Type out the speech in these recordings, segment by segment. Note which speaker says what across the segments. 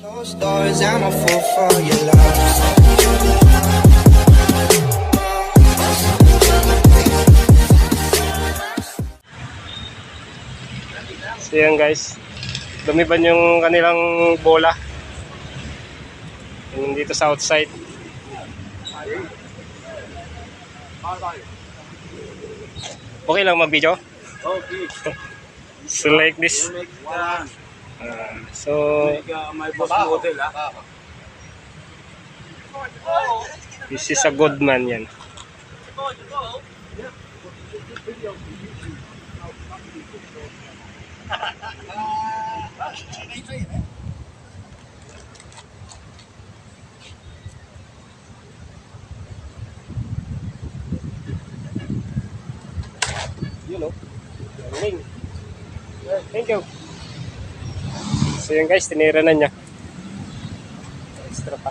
Speaker 1: Closed doors, I'm a fool for your love.
Speaker 2: So yan guys, lumiban yung kanilang bola. Yung dito sa outside. Okay lang mag-video?
Speaker 3: Okay.
Speaker 2: So like this.
Speaker 3: Uh,
Speaker 2: Ah, so,
Speaker 3: my boss model ah.
Speaker 2: this is a good man yan. O. Galing. Thank you. So yun guys, tinira na niya. Extra pa.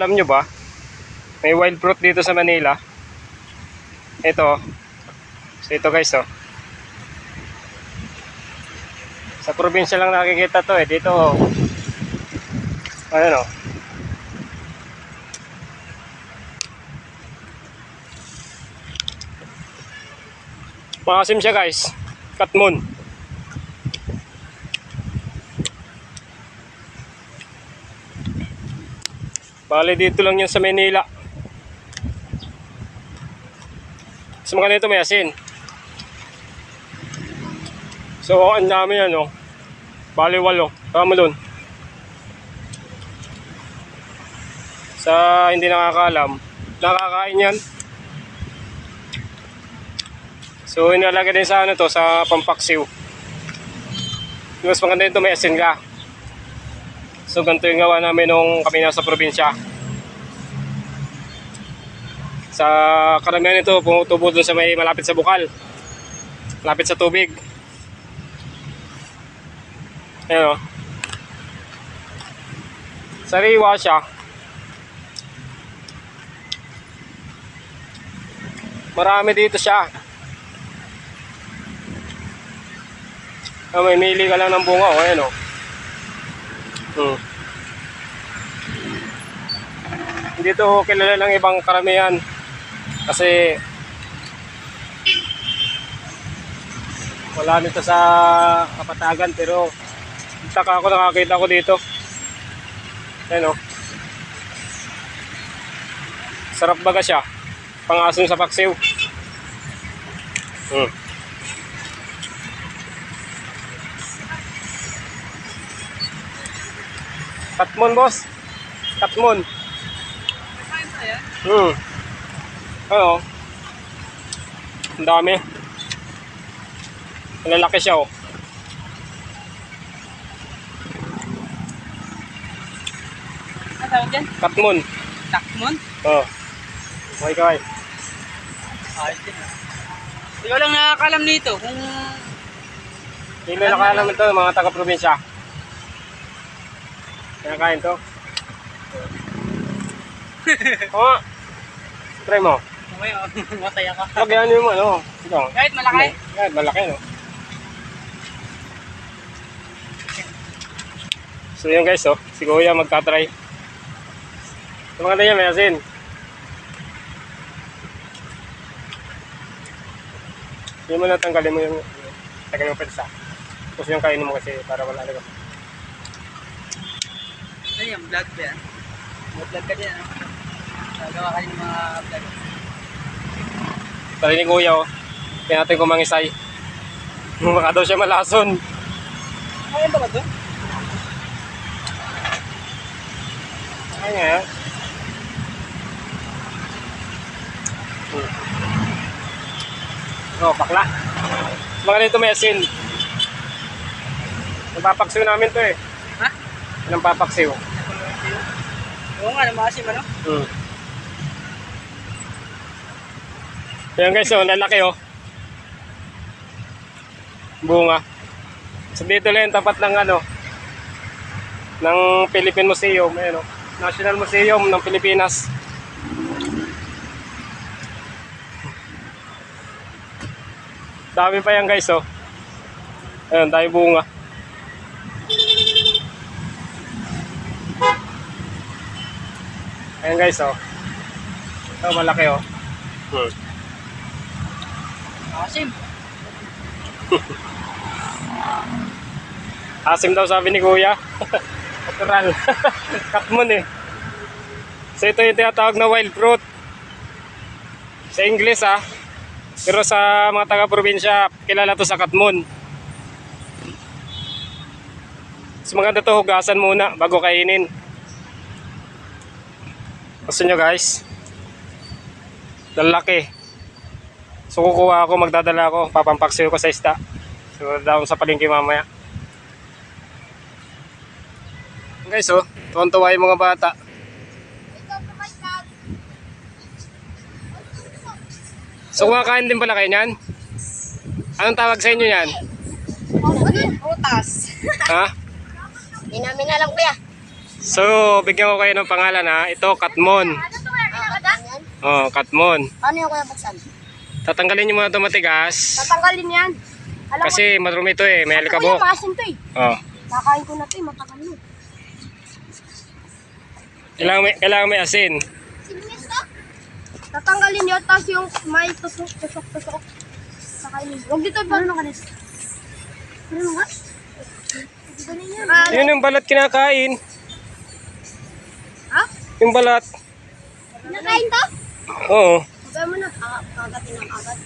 Speaker 2: Alam nyo ba, may wild fruit dito sa Manila. Ito. So ito guys oh. Sa probinsya lang nakikita to eh. Dito oh. Ano oh. Makasim siya guys. Katmon. Bale dito lang yan sa Manila. Sa mga nito may asin. So ang dami yan oh. Bale walo. Tama dun. Sa hindi nakakaalam, nakakain yan. So inalagay din sa ano to, sa pampaksiw. Mas maganda ito may asin ka. So ganito yung gawa namin nung kami nasa probinsya. Sa karamihan ito, pumutubo dun sa may malapit sa bukal. Malapit sa tubig. Ayan o. Sariwa siya. Marami dito siya. Ah, may mili ka lang ng bunga. O, ayan o. Hmm. Hindi to kilala ng ibang karamihan. Kasi wala nito sa kapatagan pero taka ako nakakita ko dito. Ayan o. Sarap baga siya. Pangasim sa paksiw. Hmm. Katmon boss. Katmon. Hmm. Ano? Ang dami. Malalaki siya oh.
Speaker 4: Ano tawag dyan?
Speaker 2: Katmon.
Speaker 4: Takmon?
Speaker 2: Oh. Okay kay.
Speaker 4: Ayos din ah. Hindi ko lang nakakalam nito kung
Speaker 2: Hindi na nakaalam ito mga taga-probinsya. Kinakain to. Oo. Try mo.
Speaker 4: okay, oh, masaya ka.
Speaker 2: Lagyan niyo mo ano. Ito.
Speaker 4: Kahit malaki?
Speaker 2: Kahit malaki no. So yun guys oh. Si Kuya magta-try. Ito mga niya may asin. Hindi mo na tanggalin mo yung tagay mo pensa. Tapos yung kainin mo kasi para wala alaga.
Speaker 4: Ano yan? Vlog ba yan? Mag-vlog ka din ano? Gagawa ka ng mga vlog.
Speaker 2: Tali ni Kuya oh. Kaya natin kumangisay. Baka daw siya malason.
Speaker 4: Kaya ba ba ito?
Speaker 2: Ay nga. Oh, bakla. Mga nito may asin. Napapaksiw namin to eh.
Speaker 4: Ha?
Speaker 2: Anong papaksiw?
Speaker 4: Oo nga, namasim ano?
Speaker 2: Hmm. Yan guys, oh, lalaki oh. Bunga. So dito lang tapat ng ano ng Philippine Museum, ayan oh. National Museum ng Pilipinas. Dami pa yan guys oh. Ayun, dami bunga. Ayan guys, oh. Ito, malaki, oh. Hmm.
Speaker 4: Asim.
Speaker 2: Asim daw sabi ni Kuya. Natural. Katmon eh. So ito yung tinatawag na wild fruit. Sa English ah. Pero sa mga taga-probinsya, kilala to sa katmon. So maganda to hugasan muna bago kainin. Gusto nyo guys? Lalaki. So kukuha ako, magdadala ako, papampaksiw ko sa isda. So down sa palengke mamaya. Guys oh, tuwan-tuwa yung mga bata. So kumakain din pala kayo niyan? Anong tawag sa inyo yan?
Speaker 5: Utas.
Speaker 2: Ha?
Speaker 5: Hindi namin alam kuya.
Speaker 2: So, bigyan ko kayo ng pangalan ha. Ito, Katmon. Oh, Katmon.
Speaker 5: Ano yung kuya buksan?
Speaker 2: Tatanggalin nyo muna ito matigas.
Speaker 5: Tatanggalin yan. Alam
Speaker 2: Kasi marumi ito eh, may alikabok.
Speaker 5: maasin to eh.
Speaker 2: Oh.
Speaker 5: Kakain ko na to eh, matagal na.
Speaker 2: Kailangan may, kailangan may asin.
Speaker 5: Tatanggalin yun, tapos yung may tusok, tusok, tusok. Kakainin. Huwag dito, paano na kanis? Ano nga?
Speaker 2: Yun yung balat kinakain. Yung balat.
Speaker 5: Nakain to?
Speaker 2: Oo.
Speaker 5: Sabi mo na, ka- kagatin ng kagat.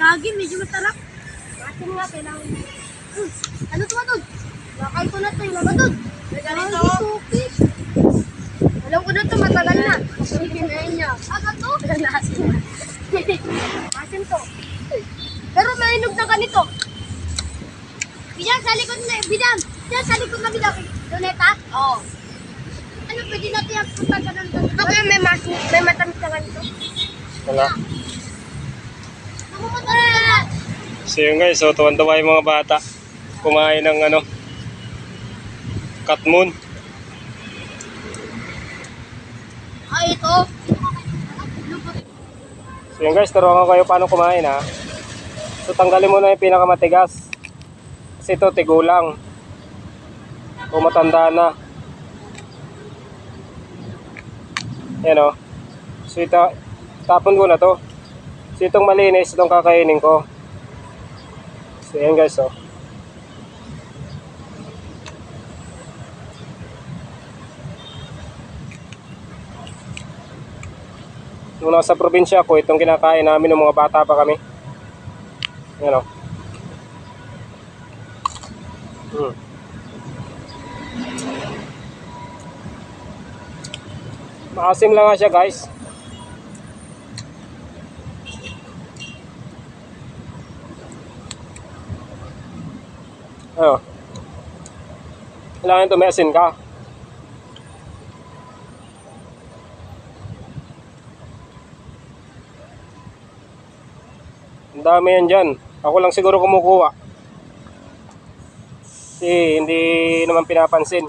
Speaker 5: Lagi, medyo masarap. Asin nga, kailangan. Hmm. Ano to, Matod? Nakain ko na to, yung Matod. Ganito. Alam ko na to, matagal na. Kasi kinain niya. Aga to? Asin na. Asin to. Pero mainog na ganito. Bidan, sa likod na, bidan. Bidan, sa likod na bidan. Doneta? Oo. Ano, pwede natin yung punta ka ng doneta? Baka may, mas, may matamis na ganito.
Speaker 2: Wala. So yun guys, so tuwan-tuwa yung mga bata. Kumain ng ano, Katmon.
Speaker 5: Ay, ito.
Speaker 2: So yun guys, turuan ko kayo paano kumain ha. So tanggalin mo na yung pinakamatigas. Kasi ito tigulang. Kung matanda na. Yan o. So ito, tapon ko na to. So itong malinis, itong kakainin ko. So yan guys oh. Nung nasa probinsya ko, itong kinakain namin ng mga bata pa kami. Yan o. Hmm. Maasim lang nga siya guys. Ano? Kailangan ito may asin ka. Ang dami yan dyan. Ako lang siguro kumukuha. Kasi hindi naman pinapansin.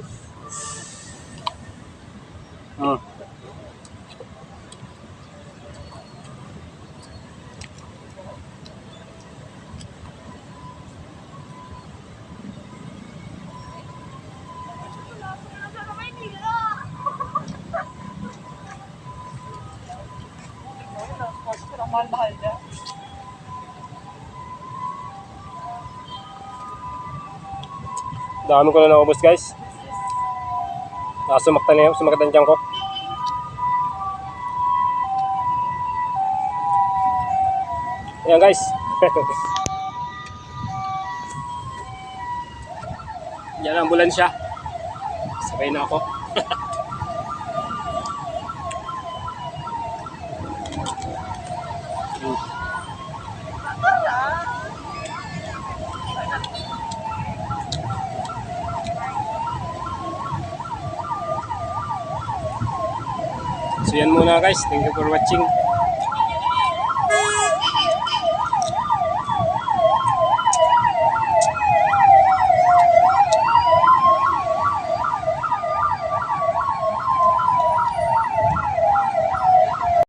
Speaker 2: Hmm. Dami ko na naubos guys. Ah, sumakta na yun, sumakta ang tiyan ko. Ayan guys. Yan ang ambulansya. Sakay na ako. So yan muna guys. Thank you for watching.